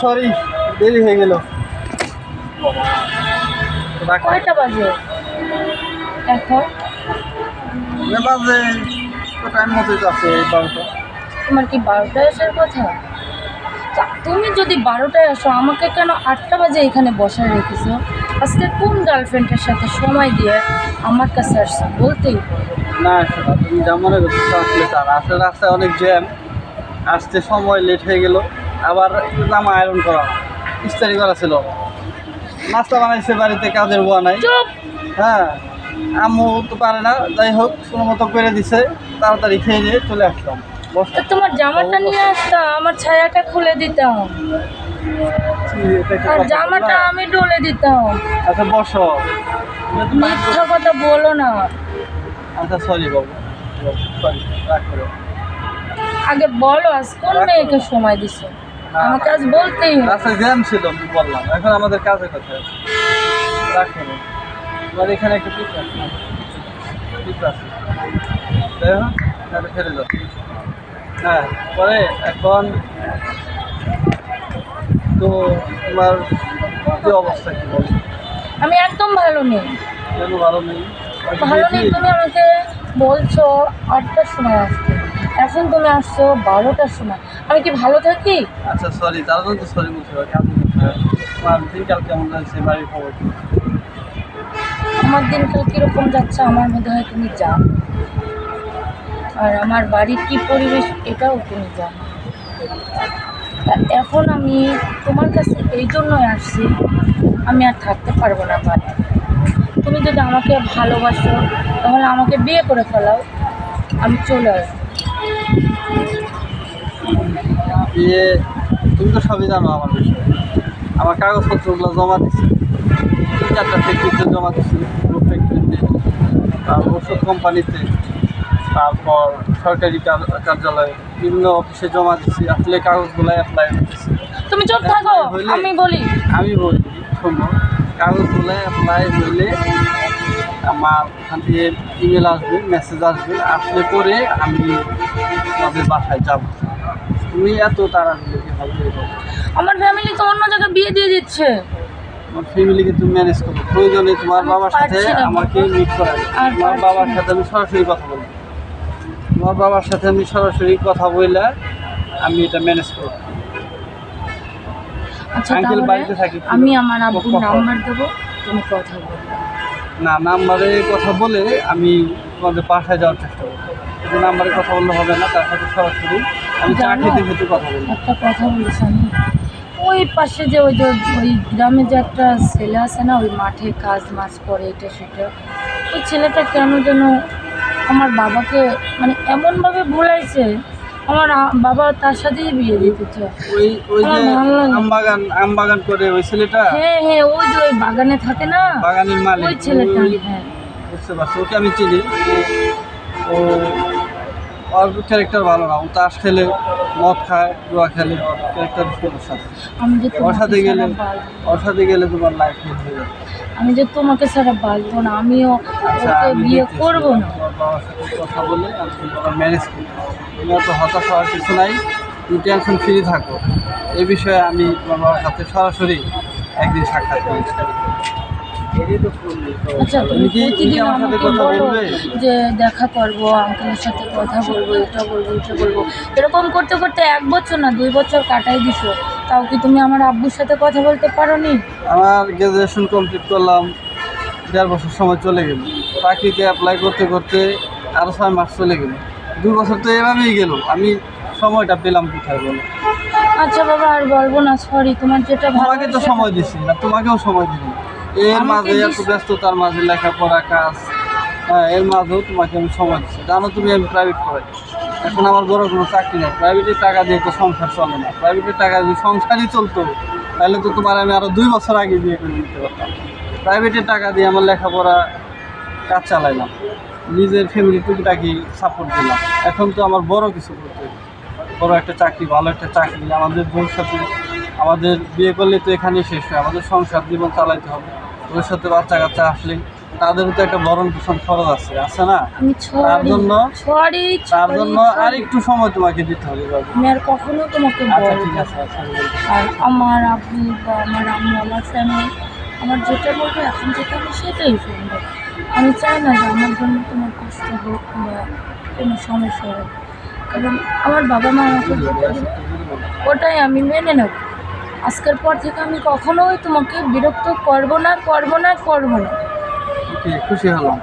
Sorry দেরি হয়ে গেল। কয়টা বাজে? এখন না বাজে তো টাইম মতোই আছে বারোটা। তোমার কি বারোটায় আসার কথা? তুমি যদি বারোটায় আসো আমাকে কেন আটটা বাজে এখানে বসায় রেখেছো? আজকে কোন গার্লফ্রেন্ডের সাথে সময় দিয়ে আমার কাছে আসছো বলতেই। না। তুমি যা মনে করছ তা আসলে তার। আসলে রাস্তায় অনেক জ্যাম আসতে সময় লেট হয়ে গেল। আবার জামা আয়রন করা ইস্তারি করা ছিল। নাস্তা বানাইছে বাড়িতে কাজের বুয়া নাই। হ্যাঁ আম্মু তো পারে না যাই হোক কোনো মতো করে দিছে। তাড়াতাড়ি খেয়ে নিয়ে চলে আসলাম। তোমার জামাটা নিয়ে আসতাম আমার ছায়াটা খুলে দিতাম। আর জামাটা আমি ডলে দিতাম। আচ্ছা বসো। মিথ্যা কথা বলো না। আচ্ছা সরি বাবু। সরি করো। আগে বলো আজ কোন মেয়েকে সময় দিছো? আমাকে আজ বলতেই রাস্তায় জ্যাম ছিল আমি বললাম। এখন আমাদের কাজের কথা আছে। করো এবার এখানে একটা পিক আছে। পিক আছে। হোক তাহলে ফেলে যাও হ্যাঁ পরে এখন তো তোমার কি অবস্থা কি বলো? আমি একদম ভালো নেই। কেন ভালো নেই? ভালো নেই তুমি আমাকে বলছো আটটার সময় আসতে। এখন তুমি আসছো বারোটার সময়। আমি কি ভালো থাকি? আচ্ছা সরি তার জন্য তো সরি বলতে হবে কাজ করতে হয় দিনকাল কেমন যাচ্ছে বাড়ির খবর কি? আমার দিনকাল কীরকম যাচ্ছে আমার মধ্যে হয় তুমি জানো আর আমার বাড়ির কী পরিবেশ এটাও তুমি জানো এখন আমি তোমার কাছে এই জন্যই আসছি আমি আর থাকতে পারব না বাড়ি তুমি যদি আমাকে ভালোবাসো তাহলে আমাকে বিয়ে করে ফেলাও আমি চলে আসব। বিয়ে তুমি তো সবই জানো আমার বিষয়ে। আমার কাগজপত্রগুলো জমা দিচ্ছি তিন চারটা ফ্যাক্টরিতে জমা দিচ্ছি গ্রুপ ফ্যাক্টরিতে তারপর ওষুধ কোম্পানিতে। তারপর সরকারি কার্যালয়ে বিভিন্ন অফিসে জমা দিচ্ছি আসলে কাগজগুলো অ্যাপ্লাই করতেছি তুমি চুপ থাকো আমি বলি। আমি বলি শোনো কাগজগুলো অ্যাপ্লাই হইলে আমার ওখান থেকে ইমেল আসবে মেসেজ আসবে আসলে পরে আমি তোমাদের বাসায় যাব। তুমি এত আমার ফ্যামিলি তো অন্য জায়গায় বিয়ে দিয়ে দিচ্ছে। ফ্যামিলিকে তুমি ম্যানেজ করো। প্রয়োজনে তোমার বাবার সাথে। আমাকে মিট করাবে তোমার বাবার সাথে আমি সরাসরি কথা বলব। তোমার বাবার সাথে আমি সরাসরি কথা বললে আমি এটা ম্যানেজ করব। আচ্ছা বাড়িতে থাকে আমি আমার আব্বুর নাম্বার দেবো তুমি কথা বলো। না নাম্বারে কথা বলে আমি তোমাদের বাসায় যাওয়ার চেষ্টা করব। নাম্বারে কথা বললে হবে না তার সাথে সরাসরি একটা কথা আমি ওই পাশে যে ওই যে ওই গ্রামে যে একটা ছেলে আছে না ওই মাঠে কাজ মাছ করে এটা সেটা। ওই ছেলেটা কেন যেন আমার বাবাকে মানে এমনভাবে ভুলাইছে আমার বাবা তার সাথেই বিয়ে দিতে চায় ওই ওই যে আমার ভালো আম বাগান আম বাগান করে ওই ছেলেটা? হ্যাঁ হ্যাঁ ওই যে ওই বাগানে থাকে না? বাগানের মালিক। ওই ছেলেটা হ্যাঁ। বুঝতে পারছি ওকে আমি চিনি। ও ওর ক্যারেক্টার ভালো না। ও তাস খেলে মদ খায় জুয়া খেলে ক্যারেক্টার সমস্যা আমি যে ওর সাথে তোমাকে গেলে ওর সাথে গেলে তোমার লাইফ হয়ে যাবে। আমি যে তোমাকে ছাড়া বাঁচবো না আমিও আচ্ছা ওকে বিয়ে। করব না। বাবার সাথে কথা বলে আমি ম্যানেজ করি তুমি অত হতাশ হওয়ার কিছু নাই তুমি টেনশন ফ্রি থাকো। এ বিষয়ে আমি তোমার বাবার সাথে সরাসরি একদিন সাক্ষাৎ করেছি। আচ্ছা তুমি প্রতিদিন আমাকে কথা বলো বলবে? যে দেখা করব আঙ্কেলের সাথে কথা বলব এটা বলব এটা বলব। এরকম করতে করতে এক বছর না দুই বছর কাটাই দিছো। তাও কি তুমি আমার আব্বুর সাথে কথা বলতে পারোনি? আমার গ্র্যাজুয়েশন কমপ্লিট করলাম দেড় বছর সময় চলে গেল। চাকরিতে অ্যাপ্লাই করতে করতে আরও ছয় মাস চলে গেল। দুই বছর তো এভাবেই গেল আমি সময়টা পেলাম কোথায় বলো? আচ্ছা বাবা আর বলব না সরি তোমার যেটা ভালো তোমাকে তো সময় দিছি না তোমাকেও সময় দিলাম। এর মাঝে এত ব্যস্ততার মাঝে লেখাপড়া কাজ। হ্যাঁ এর মাঝেও তোমাকে আমি সময় দিচ্ছি। জানো তুমি আমি প্রাইভেট পড়াই। এখন আমার বড় কোনো চাকরি নেই। প্রাইভেটের টাকা দিয়ে তো সংসার চলে না। প্রাইভেটের টাকা যদি সংসারই চলতো। তাহলে তো তোমার আমি আরও দুই বছর আগে বিয়ে করে নিতে পারতাম। প্রাইভেটের টাকা দিয়ে আমার লেখাপড়া কাজ চালাইলাম। নিজের ফ্যামিলি টুকিটাকি সাপোর্ট দিলাম। এখন তো আমার বড় কিছু করতে। বড় একটা চাকরি ভালো একটা চাকরি। আমাদের ভবিষ্যতে আমাদের বিয়ে করলে তো এখানেই শেষ হয়। আমাদের সংসার জীবন চালাইতে হবে। ভবিষ্যতে বাচ্চা কাচ্চা আসলে তাদেরও তো একটা ভরণ পোষণ খরচ আছে আছে না? আমি তার জন্য- তার জন্য আর একটু সময় তোমাকে দিতে হবে বাবু। আমি আর কখনো তোমাকে আচ্ছা ঠিক আছে আচ্ছা আর আমার আব্বু বা আমার আম্মু আমার ফ্যামিলি আমার যেটা বলবে এখন যেটা আমি সেটাই শুনব। আমি চাই না যে আমার জন্য তোমার কষ্ট হোক বা কোনো সমস্যা হোক। কারণ আমার বাবা মা আমাকে ওটাই আমি মেনে নেব। আজকের পর থেকে আমি কখনোই তোমাকে বিরক্ত করব না, করব না, করব না। খুশি হলাম?